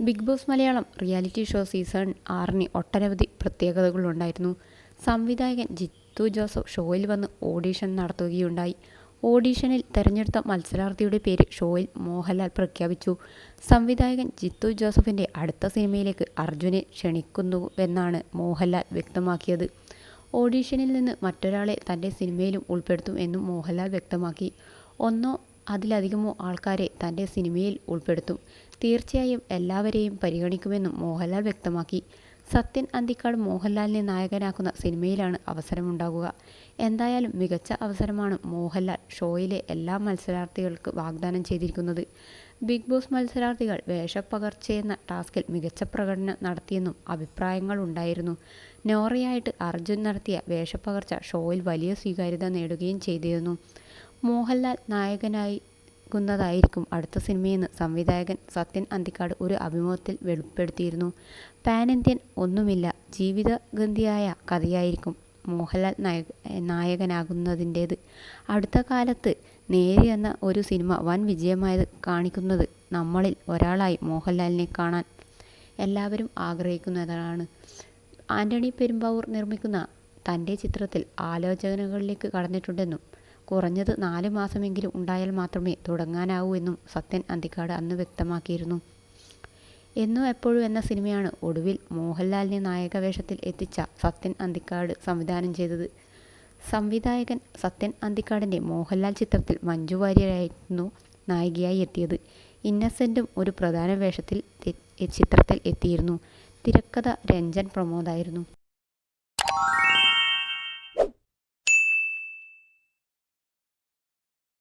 Big Boss Malayalam reality show season ആറിന് ഒട്ടനവധി പ്രത്യേകതകളുണ്ടായിരുന്നു. സംവിധായകൻ ജിത്തു ജോസഫ് ഷോയിൽ വന്ന് ഓഡീഷൻ നടത്തുകയുണ്ടായി. ഓഡീഷനിൽ തെരഞ്ഞെടുത്ത മത്സരാർത്ഥിയുടെ പേര് ഷോയിൽ മോഹൻലാൽ പ്രഖ്യാപിച്ചു. സംവിധായകൻ ജിത്തു ജോസഫിന്റെ അടുത്ത സിനിമയിലേക്ക് അർജുനെ ക്ഷണിക്കുന്നുവെന്നാണ് മോഹൻലാൽ വ്യക്തമാക്കിയത്. ഓഡീഷനിൽ നിന്ന് മറ്റൊരാളെ തന്റെ സിനിമയിലും ഉൾപ്പെടുത്തും എന്നും മോഹൻലാൽ വ്യക്തമാക്കി. ഒന്നോ അതിലധികമോ ആൾക്കാരെ തന്റെ സിനിമയിൽ ഉൾപ്പെടുത്തും. തീർച്ചയായും എല്ലാവരെയും പരിഗണിക്കുമെന്നും മോഹൻലാൽ വ്യക്തമാക്കി. സത്യൻ അന്തിക്കാട് മോഹൻലാലിനെ നായകനാക്കുന്ന സിനിമയിലാണ് അവസരമുണ്ടാകുക. എന്തായാലും മികച്ച അവസരമാണ് മോഹൻലാൽ ഷോയിലെ എല്ലാ മത്സരാർത്ഥികൾക്ക് വാഗ്ദാനം ചെയ്തിരിക്കുന്നത്. ബിഗ് ബോസ് മത്സരാർത്ഥികൾ വേഷപ്പകർച്ചയെന്ന ടാസ്കിൽ മികച്ച പ്രകടനം നടത്തിയെന്നും അഭിപ്രായങ്ങളുണ്ടായിരുന്നു നോറയായിട്ട് അർജുൻ നടത്തിയ വേഷപ്പകർച്ച ഷോയിൽ വലിയ സ്വീകാര്യത നേടുകയും ചെയ്തിരുന്നു. മോഹൻലാൽ നായകനായി ക്കുന്നതായിരിക്കും അടുത്ത സിനിമയെന്ന് സംവിധായകൻ സത്യൻ അന്തിക്കാട് ഒരു അഭിമുഖത്തിൽ വെളിപ്പെടുത്തിയിരുന്നു. പാൻ ഇന്ത്യൻ ഒന്നുമില്ല ജീവിതഗന്ധിയായ കഥയായിരിക്കും മോഹൻലാൽ നായക നായകനാകുന്നതിന്റേത്. അടുത്ത കാലത്ത് നേരി എന്ന ഒരു സിനിമ വൻ വിജയമായത് കാണിക്കുന്നത് നമ്മളിൽ ഒരാളായി മോഹൻലാലിനെ കാണാൻ എല്ലാവരും ആഗ്രഹിക്കുന്നതാണ്. ആന്റണി പെരുമ്പാവൂർ നിർമ്മിക്കുന്ന തന്റെ ചിത്രത്തിൽ ആലോചനകളിലേക്ക് കടന്നിട്ടുണ്ടെന്നും കുറഞ്ഞത് നാല് മാസമെങ്കിലും ഉണ്ടായാൽ മാത്രമേ തുടങ്ങാനാവൂ എന്നും സത്യൻ അന്തിക്കാട് അന്ന് വ്യക്തമാക്കിയിരുന്നു. എന്നും എപ്പോഴും എന്ന സിനിമയാണ് ഒടുവിൽ മോഹൻലാലിനെ നായകവേഷത്തിൽ എത്തിച്ച സത്യൻ അന്തിക്കാട് സംവിധാനം ചെയ്തത്. സംവിധായകൻ സത്യൻ അന്തിക്കാടിന്റെ മോഹൻലാൽ ചിത്രത്തിൽ മഞ്ജു വാര്യരായിരുന്നു നായികയായി എത്തിയത്. ഇന്നസെന്റും ഒരു പ്രധാന വേഷത്തിൽ ചിത്രത്തിൽ എത്തിയിരുന്നു. തിരക്കഥ രഞ്ജൻ പ്രമോദായിരുന്നു.